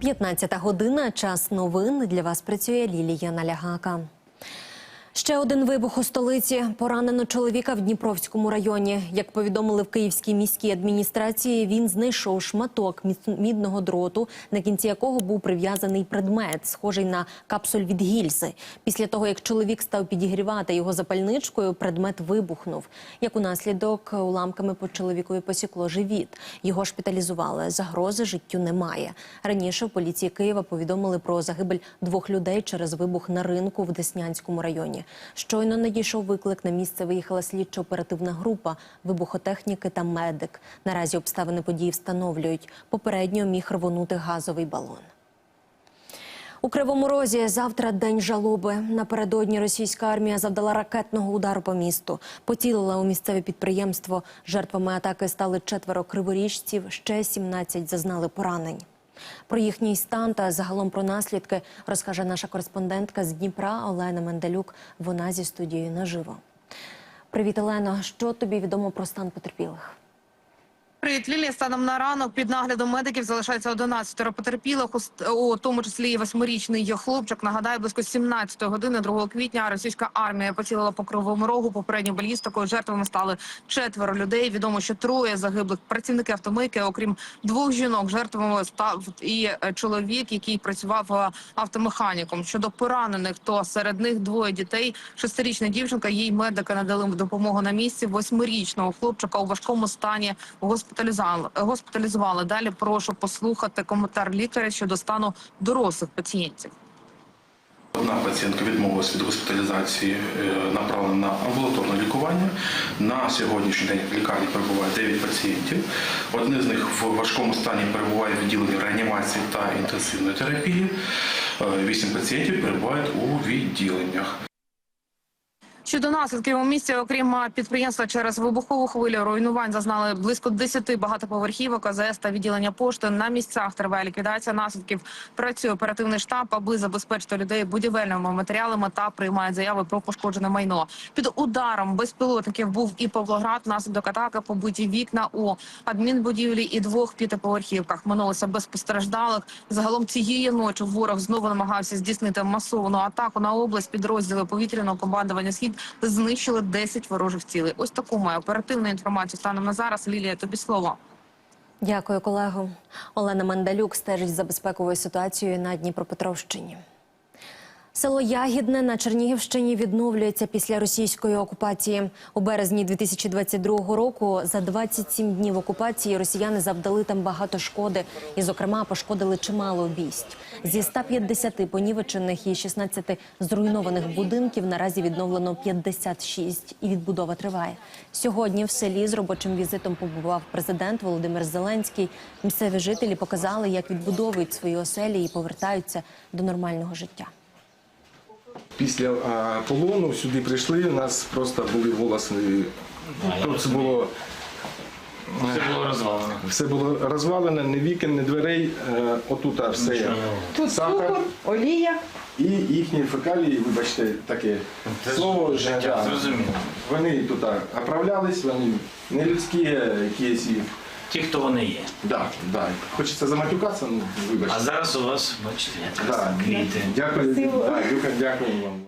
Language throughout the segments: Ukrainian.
15 година. Час новин. Для вас працює Лілія Налягака. Ще один вибух у столиці. Поранено чоловіка в Дніпровському районі. Як повідомили в Київській міській адміністрації, він знайшов шматок мідного дроту, на кінці якого був прив'язаний предмет, схожий на капсуль від гільзи. Після того, як чоловік став підігрівати його запальничкою, предмет вибухнув. Як у наслідок уламками по чоловікові посікло живіт. Його шпиталізували. Загрози життю немає. Раніше в поліції Києва повідомили про загибель двох людей через вибух на ринку в Деснянському районі. Щойно надійшов виклик. На місце виїхала слідчо-оперативна група, вибухотехніки та медик. Наразі обставини події встановлюють. Попередньо міг рвонути газовий балон. У Кривому Розі завтра день жалоби. Напередодні російська армія завдала ракетного удару по місту. Поцілила у місцеве підприємство. Жертвами атаки стали четверо криворіжців, ще 17 зазнали поранень. Про їхній стан та загалом про наслідки розкаже наша кореспондентка з Дніпра Олена Менделюк. Вона зі студією наживо. Привіт, Олено. Що тобі відомо про стан потерпілих? Привіт, Лілія. Станом на ранок під наглядом медиків залишається 11 потерпілих, у тому числі і восьмирічний хлопчик. Нагадаю, близько 17 години 2 квітня російська армія поцілила по кривому рогу. Попередньо балістикою жертвами стали четверо людей. Відомо, що троє загиблих працівники автомийки. Окрім двох жінок, жертвами став і чоловік, який працював автомеханіком. Щодо поранених, то серед них двоє дітей. Шестирічна дівчинка, їй медики надали допомогу на місці. Восьмирічного хлопчика у важкому стані госпіталізували. Далі прошу послухати коментар лікаря щодо стану дорослих пацієнтів. Одна пацієнтка відмовилась від госпіталізації, е, направлена на амбулаторне лікування. На сьогоднішній день в лікарні перебуває 9 пацієнтів. Один з них в важкому стані перебуває в відділенні реанімації та інтенсивної терапії. Е, Вісім пацієнтів перебувають у відділеннях. Щодо наслідків у місті, окрім підприємства через вибухову хвилю руйнувань зазнали близько 10 багатоповерхівок, АЗС та відділення пошти. На місцях триває ліквідація наслідків. Працює оперативний штаб, аби забезпечити людей будівельними матеріалами та приймають заяви про пошкоджене майно. Під ударом безпілотників був і Павлоград. Наслідок атаки побиті вікна у адмінбудівлі і двох п'ятиповерхівках. Минулося без постраждалих. Загалом цієї ночі ворог знову намагався здійснити масовану атаку на область. Підрозділи повітряного командування схід знищили 10 ворожих цілей. Ось таку маю оперативну інформацію станом на зараз. Лілія, тобі слово. Дякую, колего. Олена Мандалюк стежить за безпековою ситуацією на Дніпропетровщині. Село Ягідне на Чернігівщині відновлюється після російської окупації. У березні 2022 року за 27 днів окупації росіяни завдали там багато шкоди і, зокрема, пошкодили чимало обійсть. Зі 150 понівечених і 16 зруйнованих будинків наразі відновлено 56 і відбудова триває. Сьогодні в селі з робочим візитом побував президент Володимир Зеленський. Місцеві жителі показали, як відбудовують свої оселі і повертаються до нормального життя. Після а, полону сюди прийшли, у нас просто були волоси. Тут було, Все було розвалено. все було розвалене, ні вікон, ні дверей. Е, Отут все є. Тут Сахар. цукор, олія. І їхні фекалії, вибачте, таке Це слово життя, зрозуміло. Вони тут оправлялись, вони не людські, якісь. і- Ті, хто вони є. Да, да. Хочеться заматюкатися, ну вибачте. А зараз у вас, бачите, якраз Да. квіти. Дякую, да, Люка, дякую вам.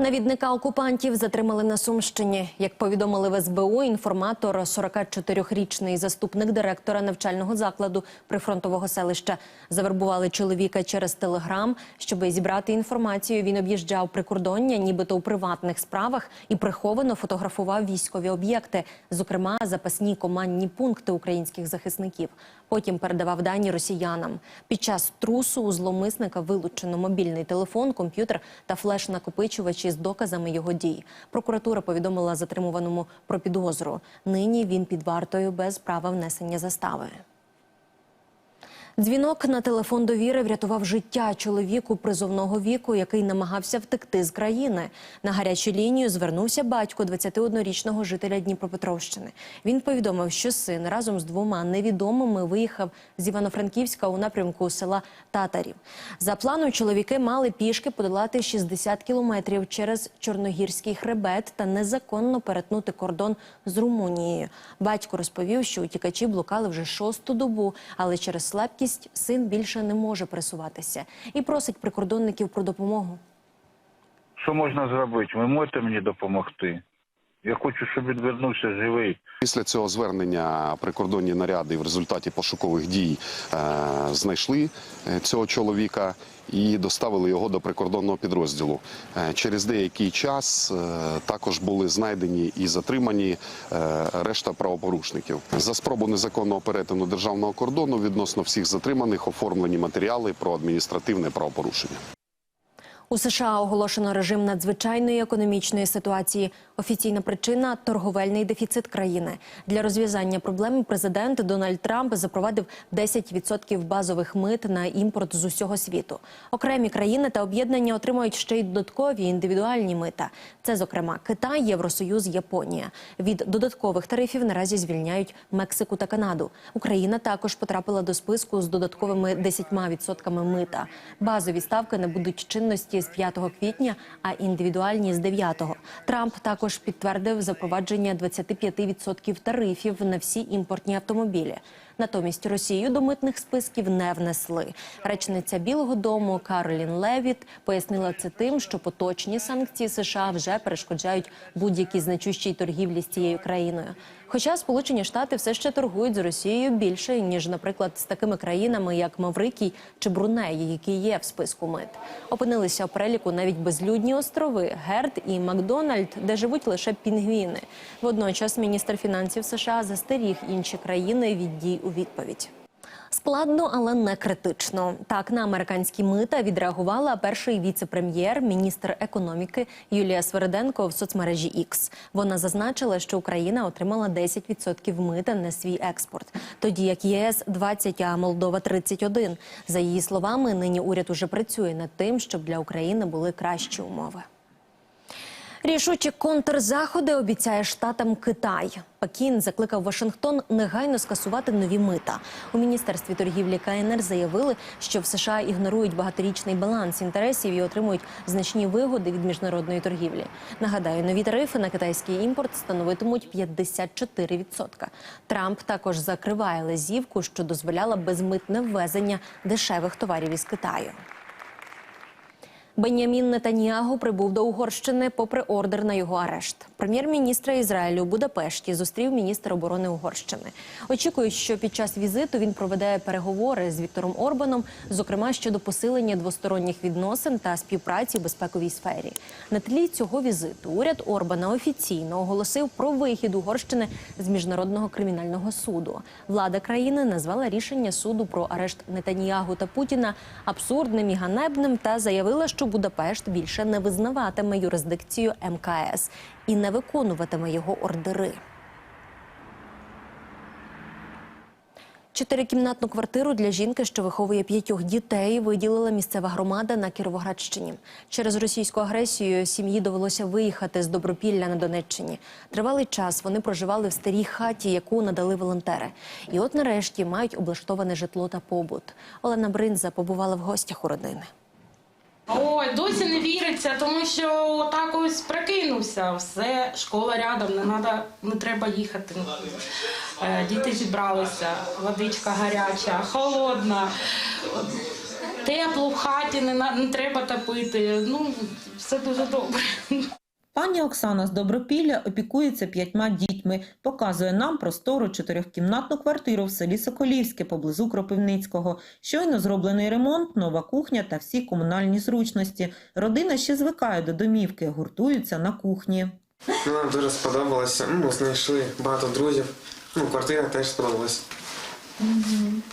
Навідника окупантів затримали на Сумщині. Як повідомили в СБУ, інформатор 44-річний заступник директора навчального закладу прифронтового селища завербували чоловіка через телеграм, щоб зібрати інформацію. Він об'їжджав прикордоння, нібито у приватних справах, і приховано фотографував військові об'єкти, зокрема запасні командні пункти українських захисників. Потім передавав дані росіянам. Під час трусу у зловмисника вилучено мобільний телефон, комп'ютер та флеш-накопичувачі з доказами його дій. Прокуратура повідомила затримуваному про підозру. Нині він під вартою без права внесення застави. Дзвінок на телефон довіри врятував життя чоловіку призовного віку, який намагався втекти з країни. На гарячу лінію звернувся батько 21-річного жителя Дніпропетровщини. Він повідомив, що син разом з двома невідомими виїхав з Івано-Франківська у напрямку села Татарів. За планом чоловіки мали пішки подолати 60 кілометрів через Чорногірський хребет та незаконно перетнути кордон з Румунією. Батько розповів, що утікачі блукали вже шосту добу, але через слабкість інвалідність, син більше не може пересуватися і просить прикордонників про допомогу. Що можна зробити? Ви можете мені допомогти? Я хочу, щоб він вернувся живий. Після цього звернення прикордонні наряди в результаті пошукових дій е, знайшли е, цього чоловіка і доставили його до прикордонного підрозділу. Е, через деякий час е, також були знайдені і затримані е, решта правопорушників. За спробу незаконного перетину державного кордону відносно всіх затриманих оформлені матеріали про адміністративне правопорушення. У США оголошено режим надзвичайної економічної ситуації. Офіційна причина торговельний дефіцит країни. Для розв'язання проблеми президент Дональд Трамп запровадив 10% базових мит на імпорт з усього світу. Окремі країни та об'єднання отримують ще й додаткові індивідуальні мита. Це, зокрема, Китай, Євросоюз, Японія. Від додаткових тарифів наразі звільняють Мексику та Канаду. Україна також потрапила до списку з додатковими 10% мита. Базові ставки не будуть чинності з 5 квітня, а індивідуальні з 9. Трамп також підтвердив запровадження 25% тарифів на всі імпортні автомобілі. Натомість Росію до митних списків не внесли. Речниця Білого Дому Каролін Левіт пояснила це тим, що поточні санкції США вже перешкоджають будь-якій значущій торгівлі з цією країною. Хоча Сполучені Штати все ще торгують з Росією більше ніж, наприклад, з такими країнами, як Маврикій чи Бруней, які є в списку мит. Опинилися у переліку навіть безлюдні острови Герд і Макдональд, де живуть лише пінгвіни. Водночас міністр фінансів США застеріг інші країни від дій у відповідь. Складно, але не критично. Так на американські мита відреагувала перший віце-прем'єр, міністр економіки Юлія Свериденко в соцмережі X. Вона зазначила, що Україна отримала 10% мита на свій експорт, тоді як ЄС 20, а Молдова 31. За її словами, нині уряд уже працює над тим, щоб для України були кращі умови. Рішучі контрзаходи обіцяє штатам Китай. Пекін закликав Вашингтон негайно скасувати нові мита. У міністерстві торгівлі КНР заявили, що в США ігнорують багаторічний баланс інтересів і отримують значні вигоди від міжнародної торгівлі. Нагадаю, нові тарифи на китайський імпорт становитимуть 54%. Трамп також закриває лазівку, що дозволяла безмитне ввезення дешевих товарів із Китаю. Бенямін Нетаньягу прибув до Угорщини попри ордер на його арешт. Прем'єр-міністра Ізраїлю у Будапешті зустрів міністр оборони Угорщини. Очікують, що під час візиту він проведе переговори з Віктором Орбаном, зокрема щодо посилення двосторонніх відносин та співпраці у безпековій сфері. На тлі цього візиту уряд Орбана офіційно оголосив про вихід Угорщини з міжнародного кримінального суду. Влада країни назвала рішення суду про арешт Нетаньягу та Путіна абсурдним і ганебним та заявила, що Будапешт більше не визнаватиме юрисдикцію МКС і не виконуватиме його ордери. Чотирикімнатну квартиру для жінки, що виховує п'ятьох дітей, виділила місцева громада на Кіровоградщині. Через російську агресію сім'ї довелося виїхати з Добропілля на Донеччині. Тривалий час вони проживали в старій хаті, яку надали волонтери. І от нарешті мають облаштоване житло та побут. Олена Бринза побувала в гостях у родини. Ой, досі не віриться, тому що так ось прикинувся. Все, школа рядом, не надо, не треба їхати. Е, Діти зібралися, водичка гаряча, холодна, тепло в хаті, не, не треба топити. Ну, все дуже добре. Пані Оксана з Добропілля опікується п'ятьма дітьми, показує нам простору чотирьохкімнатну квартиру в селі Соколівське поблизу Кропивницького. Щойно зроблений ремонт, нова кухня та всі комунальні зручності. Родина ще звикає до домівки, гуртуються на кухні. Ну, нам дуже сподобалося. Ну, знайшли багато друзів. Ну, квартира теж сподобалась.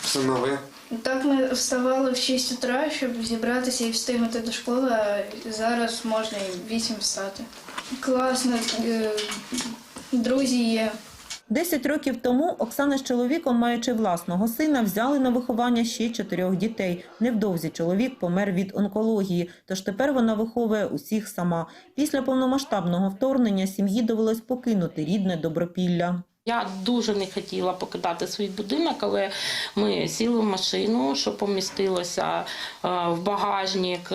Все нове. Так ми вставали в 6 утра, щоб зібратися і встигнути до школи, а зараз можна і в 8 встати. Класно, е, друзі є. Десять років тому Оксана з чоловіком, маючи власного сина, взяли на виховання ще чотирьох дітей. Невдовзі чоловік помер від онкології, тож тепер вона виховує усіх сама. Після повномасштабного вторгнення сім'ї довелось покинути рідне Добропілля. Я дуже не хотіла покидати свій будинок, але ми сіли в машину, що помістилося е, в багажник.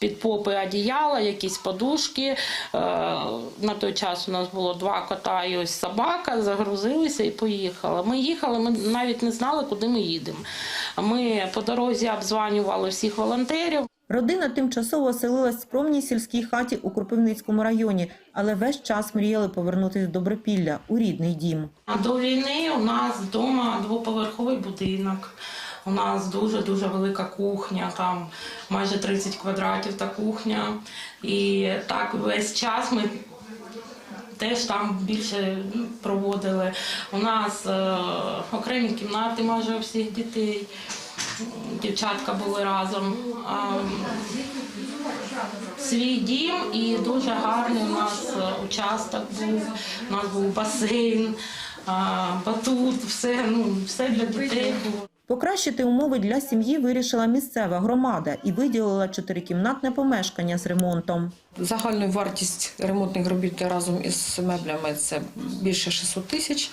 Під попи одіяла, якісь подушки. Е, На той час у нас було два кота і ось собака, загрузилися і поїхали. Ми їхали, ми навіть не знали, куди ми їдемо. Ми по дорозі обзванювали всіх волонтерів. Родина тимчасово оселилась в скромній сільській хаті у Кропивницькому районі, але весь час мріяли повернутися до Добропілля у рідний дім. До війни у нас вдома двоповерховий будинок. У нас дуже-дуже велика кухня, там майже 30 квадратів та кухня. І так весь час ми теж там більше ну, проводили. У нас е, окремі кімнати майже у всіх дітей. Дівчатка були разом. А, свій дім і дуже гарний у нас е, участок був. У нас був басейн, а, батут, все, ну, все для дітей було. Покращити умови для сім'ї вирішила місцева громада і виділила чотирикімнатне помешкання з ремонтом. Загальна вартість ремонтних робіт разом із меблями це більше 600 тисяч.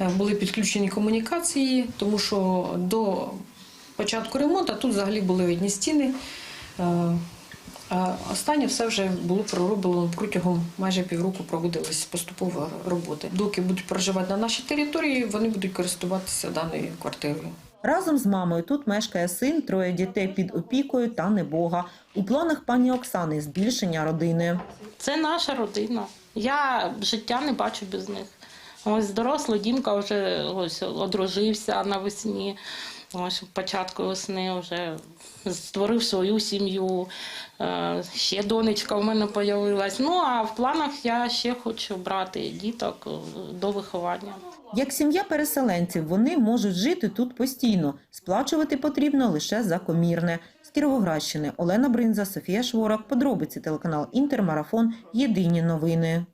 Е, Були підключені комунікації, тому що до початку ремонту тут взагалі були одні стіни. Е, останнє все вже було пророблено протягом майже півроку проводились поступово роботи. Доки будуть проживати на нашій території, вони будуть користуватися даною квартирою. Разом з мамою тут мешкає син, троє дітей під опікою та небога. У планах пані Оксани збільшення родини. Це наша родина. Я життя не бачу без них. Ось доросла Дімка вже ось одружився навесні. Ось початку весни вже створив свою сім'ю. Е, Ще донечка в мене з'явилась. Ну а в планах я ще хочу брати діток е, до виховання. Як сім'я переселенців, вони можуть жити тут постійно. Сплачувати потрібно лише за комірне. З Кіровоградщини Олена Бринза, Софія Шворак. Подробиці телеканал Інтермарафон. Єдині новини.